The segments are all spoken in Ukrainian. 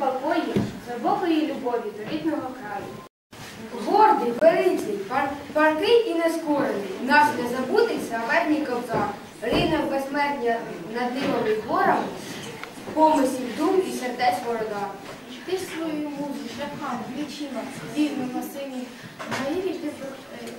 покої, глибокої любові до рідного краю. Гордий, великий, пар- паркий і нескорений, наш незабутий славетний кобзар, рине в безсмертня над й горами, помислів дум і сердець ворода. Ти свою музу шляхами, плечима, вільними сині, гаїві ти е,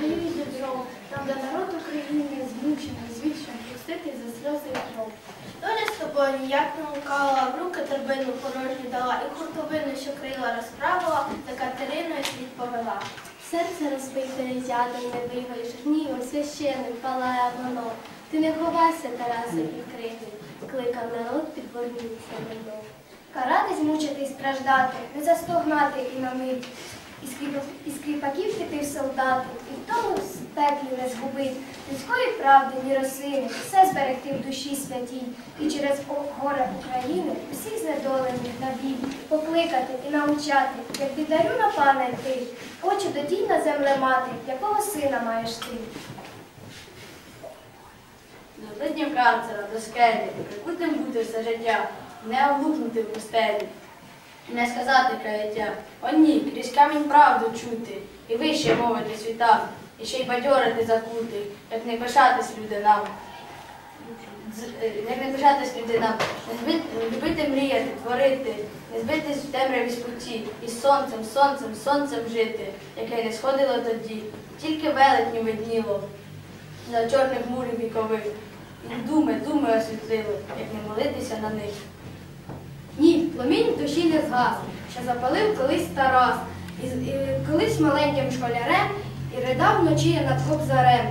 гаїві ти там, де народ України змучений, звічений, пустити за сльози тобою ніяк не лукала, в руки торбину порожню дала, і хуртовину, що крила розправила, за Катериною світ повела. Серце розбите різятом не вигаєш, гнівом священним палає воно. Ти не ховайся, Тарасе, під крики, кликав народ підвернутися до Карати, змучити і страждати, не застогнати і на мить. Із кріпак- Із кріпаків піти в солдати, і в тому пеклі не згубить. Людської правди, ні росини, все зберегти в душі святій. І через горе України усіх знедолених на бій покликати і навчати, як піддарю на пана йти, очі додій на земле мати, якого сина маєш ти. До злиднів карцера, до скелі, прикутим бути все життя, не облукнути в пустелі, не сказати каяття. О ні, крізь камінь правду чути, і вище мовити світам, і ще й бадьорити закути, як не пишатись люди нам. Е, Як не пишатись люди нам, не любити мріяти, творити, не збитись в темряві з путі, і сонцем, сонцем, сонцем жити, яке не сходило тоді, тільки велетню видніло за чорних мурів вікових. І думи, думи освітлили, як не молитися на них. Ні, пламінь в душі не згас, що запалив колись Тарас, і, і колись маленьким школярем і ридав вночі над кобзарем.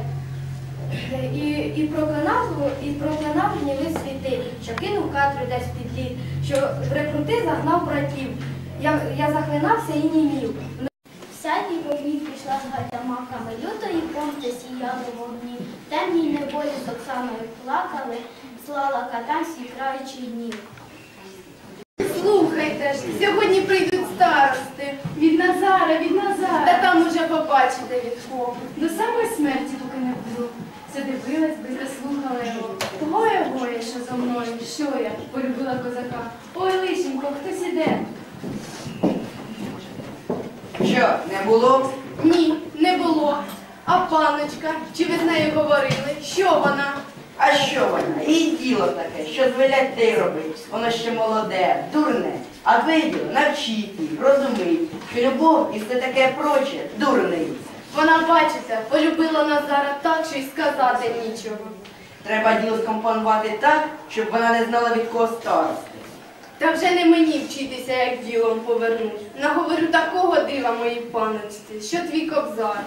І, і проклинав і проклинав гніви світи, що кинув катру десь під лід, що рекрути загнав братів. Я, я захлинався і німів. Всякий повік пішла з гайдамаками, лютої помсти сіяли вогні, темній неволі з Оксаною плакали, слала катам свій краючі днів. Слухайте ж, сьогодні прийдуть старости. Від Назара, від Назара. Та там уже побачите від кого. До самої смерті поки не було. Все дивилась би, заслухала його. Гоя, гоя, що зо мною, що я полюбила козака. Ой, лишенько, хтось іде. Що, не було? Ні, не було. А паночка, чи ви з нею говорили? Що вона? А що вона? Її діло таке, що звелять те й робить. Воно ще молоде, дурне. А твоє діло навчити, розуміти, що любов і все таке проче дурниці. Вона, бачите, полюбила Назара так, що й сказати нічого. Треба діло скомпонувати так, щоб вона не знала від кого старости. Та вже не мені вчитися, як ділом повернуть. Наговорю такого дива моїй паночці, що твій кобзар.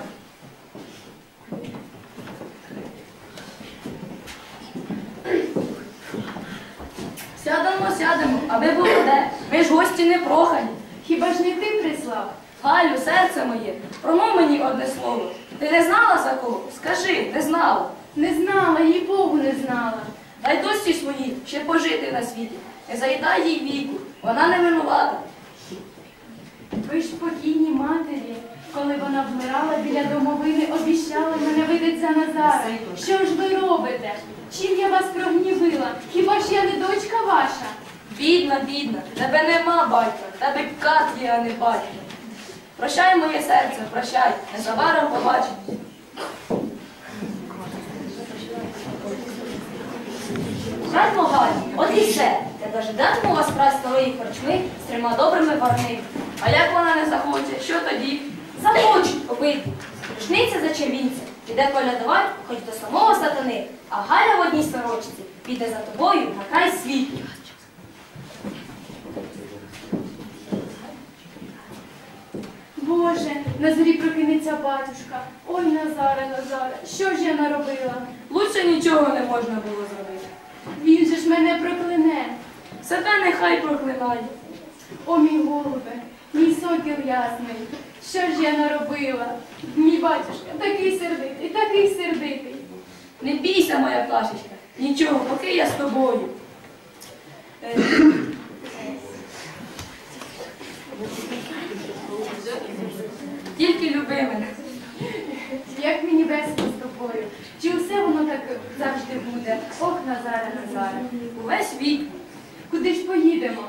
Сядемо, аби було де. Ми ж гості не прохані. Хіба ж не ти прислав? Галю, серце моє, промов мені одне слово. Ти не знала за кого? Скажи, не знала. Не знала, їй Богу не знала. Дай досі свої ще пожити на світі. Не заїдай їй віку, вона не винувата. Ви ж покійній матері, коли вона вмирала біля домовини, обіщали мене видать за Назара. Що ж ви робите? Чим я вас прогнівила? Хіба ж я не дочка ваша? Бідна, бідна, тебе нема батька, тебе кат є, а не батько. Прощай, моє серце, прощай, незабаром побачимось. Жадьмо, Галю, от і все. Я дожидатиму вас праць старої корчми з трьома добрими парними. А як вона не захоче, що тоді? Захочуть обидві. Рушниця за червінця. Піде колядувати хоч до самого сатани, а Галя в одній сорочці піде за тобою на край світу. Боже, на зорі прокинеться батюшка. Ой, Назаре, Назаре, що ж я наробила? Лучше нічого не можна було зробити. Він же ж мене прокляне. Себе нехай проклинає. О, мій голубе, мій сокіл ясний. Що ж я наробила? Мій батюшка такий сердитий, такий сердитий. Не бійся, моя пташечка. Нічого, поки я з тобою. Е, Тільки люби мене. Як мені весело з тобою. Чи усе воно так завжди буде? Ох, Назаре, Назаре. Увесь вік. Куди ж поїдемо?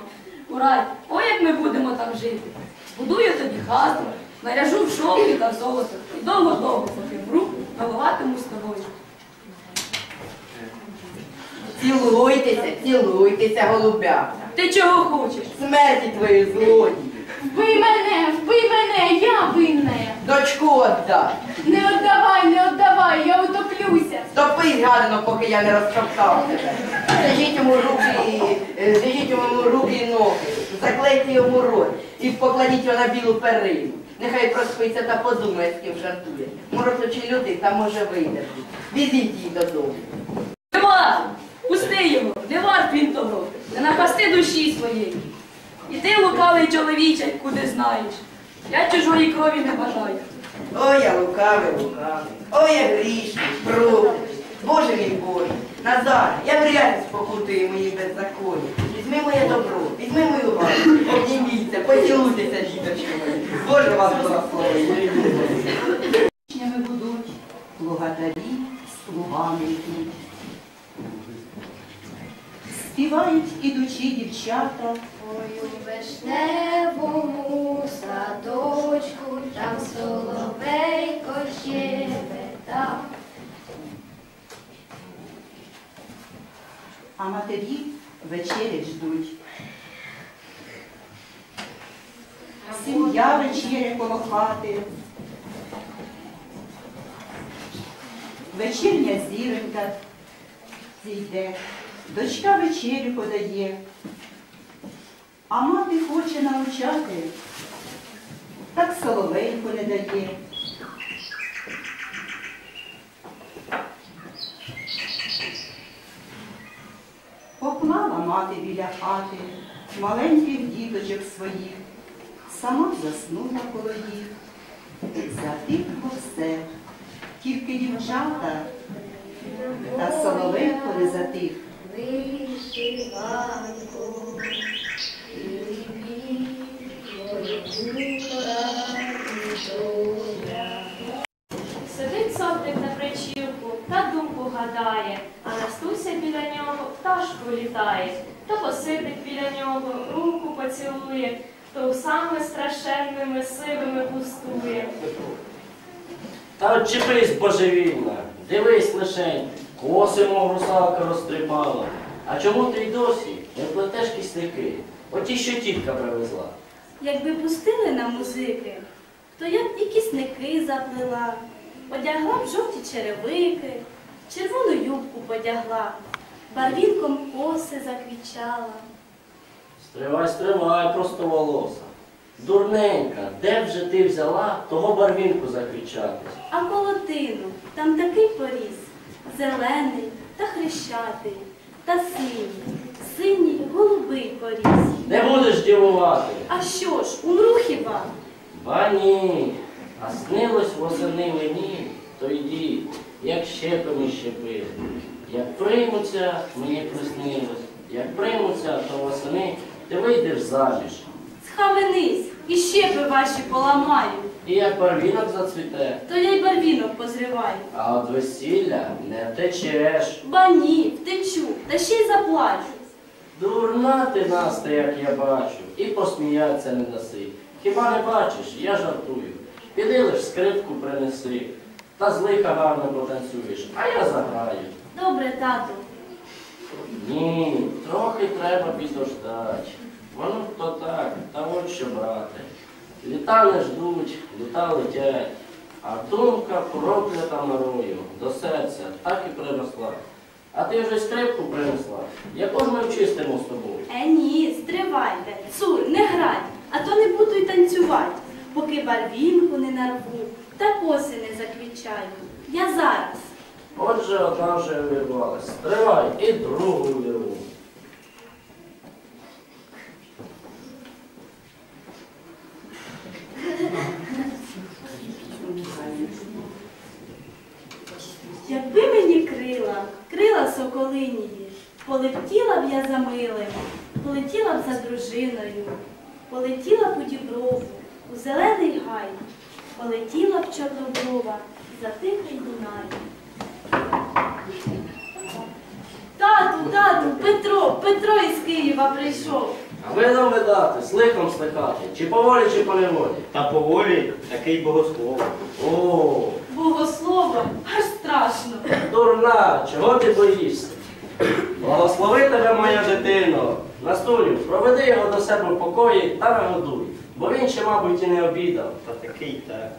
Ураль, ой, як ми будемо там жити. Будую тобі хату, наряжу в шовки та в золото. І довго-довго, поки вмру, милуватиму з тобою. Цілуйтеся, цілуйтеся, голубята. Ти чого хочеш? Смерті твої злодії. Вбий мене, вбий мене, я винна. Дочку отдай. Не віддавай, не віддавай, я утоплюся. Топись, гадано, поки я не розтоптав тебе. Зажіть йому руки, е, зажіть йому руки і ноги, заклейте йому рот і покладіть його на білу перину. Нехай проспиться та подумає, з ким жартує. Морозочі люди, та може вийде. Візіть її додому. Не варт! Пусти його, не варт він того. Не напасти душі своєї. І ти, лукавий чоловіче, куди знаєш. Я чужої крові не бажаю. Ой, я лукавий, лукавий. Ой, я грішний, проклятий. Боже мій Боже, Назар, я вряд спокутую мої беззаконня. Візьми моє добро, візьми мою ласку, обніміться, поцілуйтеся, діточки мої. Боже вас благословить. З плугами йдуть. Співають ідучі дівчата, Ой, у вишневому садочку, там соловейко щебетав. а матері вечері ждуть. Сім'я вечеря коло хати. Вечірня зіронька зійде, дочка вечерю подає, а мати хоче навчати, так соловейко не дає. Поклала мати біля хати маленьких діточок своїх, сама заснула коло їх. Затихло все, тільки дівчата та соловейко не затих. Сидить сотник на причілку та думку гадає, а Настуся біля нього пташку літає, то посидить біля нього, руку поцілує, то усами страшенними сивими пустує. Та отчепись, божевільна, дивись лишень, коси мов русалка розтріпала. А чому ти й досі не плетеш кисляки? Оті, що тітка привезла. Якби пустили на музики, то я б і кісники заплела, одягла б жовті черевики, червону юбку подягла, барвінком коси заквічала. Стривай, стривай, просто волоса. Дурненька, де б же ти взяла того барвінку закричатись? А колотину там такий поріс, зелений та хрещатий, та синій, синій голубий поріс. Не будеш дівувати. А що ж, умру хіба? Ба ні. А снилось восени мені, то йди, як щепами щепили. Як приймуться, мені приснилось. Як приймуться, то восени ти вийдеш заміж. Схаменись, і щепи ваші поламаю, І як барвінок зацвіте, то я й барвінок позриваю. а от весілля не втечеш. Ба ні, втечу, та ще й заплачу. Дурна ти Настя, як я бачу, і посміятися не даси. Хіба не бачиш, я жартую. Піди лиш скрипку принеси, та з лиха гарно потанцюєш, а я заграю. Добре, тату. Ні, трохи треба підождати. Воно то так, та от що брате. Літа не ждуть, літа летять, а думка проклята мирою до серця так і приросла. А ти вже скрипку принесла, яку ж ми вчистимо з тобою? Е, ні, стривайте, цур, не грай, а то не буду й танцювати, поки барвінку не нарву та коси не заквічаю. Я зараз. Отже, одна вже увірвалась. Стривай і другу увірву. Якби мені крила, крила соколинії, полетіла б я за милим, полетіла б за дружиною, полетіла б у діброву, у зелений гай, полетіла б чорноброва за тихий Дунай. Тату, тату, Петро, Петро із Києва прийшов. А ви нам видати, з лихом стикати, чи поволі, чи поневолі. Та поволі такий богослов. О, Богослова, аж страшно. дурна, чого ти боїшся? Благослови тебе, моя дитино. Настуню, проведи його до себе в покої та нагодуй, бо він ще, мабуть, і не обідав. Та такий так.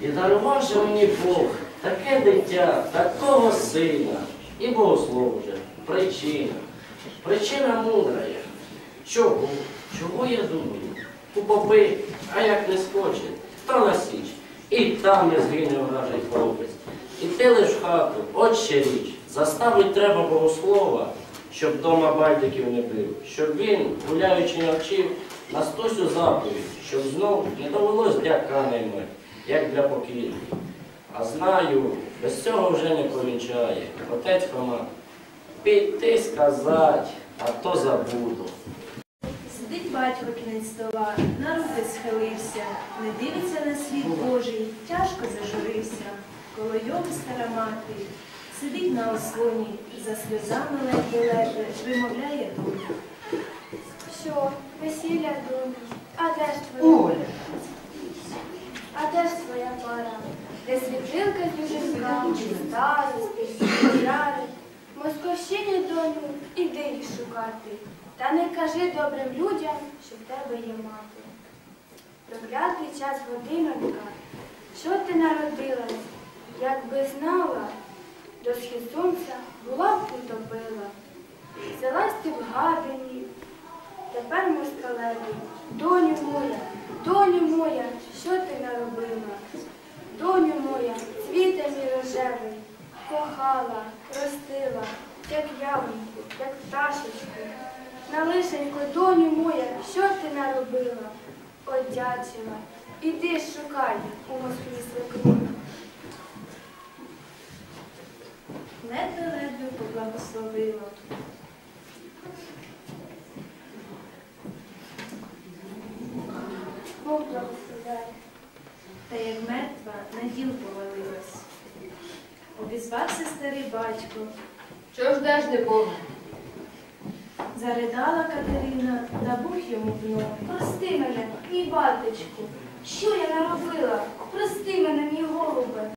І дарував же мені Бог таке дитя, такого сина. І богослов вже, причина. Причина мудра є. Чого? Чого я думаю? У попи, а як не скоче, то на. І там не згине вражий хлопець. І ти лиш хату, от ще річ. Заставить треба богослова, щоб дома байдиків не бив, щоб він, гуляючи навчив, на стосю заповідь, щоб знов не довелось дяка наймати, як для покійних. А знаю, без цього вже не повінчає. Отець Хома, піти сказать, а то забуду. Сидить батько кінець стола, на руки схилився, не дивиться на світ Божий, тяжко зажурився. Коло його стара мати, сидить на ослоні, за сльозами ледве-ледве, вимовляє долю. Що, весілля дому? А де ж твоя? Оля, А де ж твоя пара? Де світилка з южинками, старості, яри? Московщині, доню, іди їх шукати. Та не кажи добрим людям, що в тебе є мати. Проклятий час годинонька, що ти народилась? Якби знала, до схід сонця була б утопила. Взялась ти в гадині, Тепер москалеві, доню моя, доню моя, що ти наробила? Доню моя, цвіте мій рожевий, кохала, ростила, як явнику, як пташечку. На лишенько, доню моя, що ти наробила? Одячила, іди шукай у Москві свекру. Ледве-ледве поблагословила. Бог благословляє. Та як мертва на діл повалилась. Обізвався старий батько. Чого ж деш не Бога? Заридала Катерина, та Бог йому вновь. Прости мене, мій батечку, що я наробила? Прости мене, мій голубе.